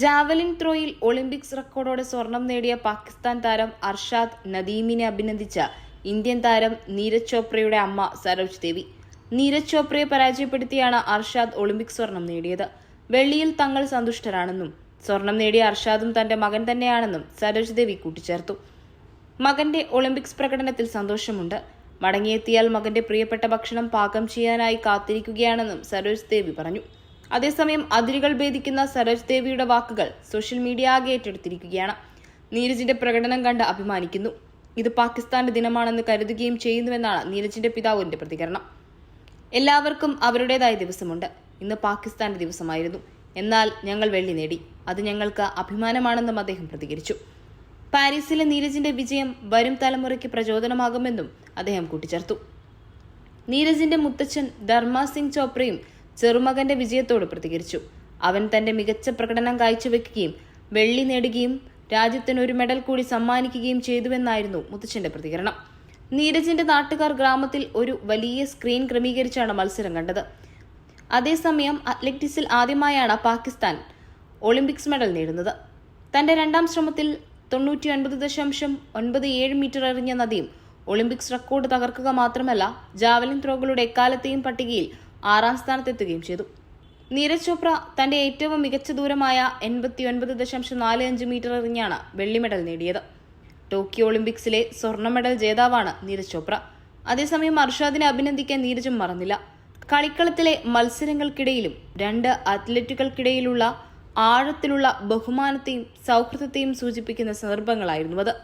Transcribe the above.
Javelin ത്രോയിൽ Olympics റെക്കോർഡോടെ സ്വർണം നേടിയ പാകിസ്ഥാൻ താരം അർഷാദ് നദീമിനെ അഭിനന്ദിച്ച ഇന്ത്യൻ താരം നീരജ് ചോപ്രയുടെ അമ്മ സരോജ് ദേവി. നീരജ് ചോപ്രയെ പരാജയപ്പെടുത്തിയാണ് അർഷാദ് ഒളിമ്പിക്സ് സ്വർണം നേടിയത്. വെള്ളിയിൽ തങ്ങൾ സന്തുഷ്ടരാണെന്നും സ്വർണം നേടിയ അർഷാദും തന്റെ മകൻ തന്നെയാണെന്നും സരോജ് ദേവി കൂട്ടിച്ചേർത്തു. മകന്റെ ഒളിമ്പിക്സ് പ്രകടനത്തിൽ സന്തോഷമുണ്ട്. മടങ്ങിയെത്തിയാൽ മകന്റെ പ്രിയപ്പെട്ട ഭക്ഷണം പാകം ചെയ്യാനായി കാത്തിരിക്കുകയാണെന്നും സരോജ് ദേവി പറഞ്ഞു. അതേസമയം അതിരുകൾ ഭേദിക്കുന്ന സരോജ് ദേവിയുടെ വാക്കുകൾ സോഷ്യൽ മീഡിയ ആകെ ഏറ്റെടുത്തിരിക്കുകയാണ്. നീരജിന്റെ പ്രകടനം കണ്ട് അഭിമാനിക്കുന്നു. ഇത് പാകിസ്ഥാന്റെ ദിനമാണെന്ന് കരുതുകയും ചെയ്യുന്നുവെന്നാണ് നീരജിന്റെ പിതാവിന്റെ പ്രതികരണം. എല്ലാവർക്കും അവരുടേതായ ദിവസമുണ്ട്. ഇന്ന് പാകിസ്ഥാന്റെ ദിവസമായിരുന്നു. എന്നാൽ ഞങ്ങൾ വെള്ളി നേടി. അത് ഞങ്ങൾക്ക് അഭിമാനമാണെന്നും അദ്ദേഹം പ്രതികരിച്ചു. പാരീസിലെ നീരജിന്റെ വിജയം വരും തലമുറയ്ക്ക് പ്രചോദനമാകുമെന്നും അദ്ദേഹം കൂട്ടിച്ചേർത്തു. നീരജിന്റെ മുത്തച്ഛൻ ധർമ്മ സിംഗ് ചോപ്രയും ചെറുമകന്റെ വിജയത്തോട് പ്രതികരിച്ചു. അവൻ തന്റെ മികച്ച പ്രകടനം കാഴ്ചവെക്കുകയും വെള്ളി നേടുകയും രാജ്യത്തിന് ഒരു മെഡൽ കൂടി സമ്മാനിക്കുകയും ചെയ്തുവെന്നായിരുന്നു മുത്തച്ഛന്റെ പ്രതികരണം. നീരജിന്റെ നാട്ടുകാർ ഗ്രാമത്തിൽ ഒരു വലിയ സ്ക്രീൻ ക്രമീകരിച്ചാണ് മത്സരം കണ്ടത്. അതേസമയം അത്ലറ്റിക്സിൽ ആദ്യമായാണ് പാകിസ്ഥാൻ ഒളിമ്പിക്സ് മെഡൽ നേടുന്നത്. തന്റെ രണ്ടാം ശ്രമത്തിൽ തൊണ്ണൂറ്റി ഒൻപത് ദശാംശം ഒൻപത് ഏഴ് മീറ്റർ എറിഞ്ഞ നദീം ഒളിമ്പിക്സ് റെക്കോർഡ് തകർക്കുക മാത്രമല്ല ജാവലിൻ ത്രോകളുടെ എക്കാലത്തെയും പട്ടികയിൽ ആറാം സ്ഥാനത്തെത്തുകയും ചെയ്തു. നീരജ് ചോപ്ര തന്റെ ഏറ്റവും മികച്ച ദൂരമായ എൺപത്തിയൊൻപത് ദശാംശം നാല് അഞ്ച് മീറ്റർ എറിഞ്ഞാണ് വെള്ളി മെഡൽ നേടിയത്. ടോക്കിയോ ഒളിമ്പിക്സിലെ സ്വർണ മെഡൽ ജേതാവാണ് നീരജ് ചോപ്ര. അതേസമയം അർഷാദിനെ അഭിനന്ദിക്കാൻ നീരജും മറന്നില്ല. കളിക്കളത്തിലെ മത്സരങ്ങൾക്കിടയിലും രണ്ട് അത്ലറ്റുകൾക്കിടയിലുള്ള ആഴത്തിലുള്ള ബഹുമാനത്തെയും സൗഹൃദത്തെയും സൂചിപ്പിക്കുന്ന സന്ദർഭങ്ങളായിരുന്നു അത്.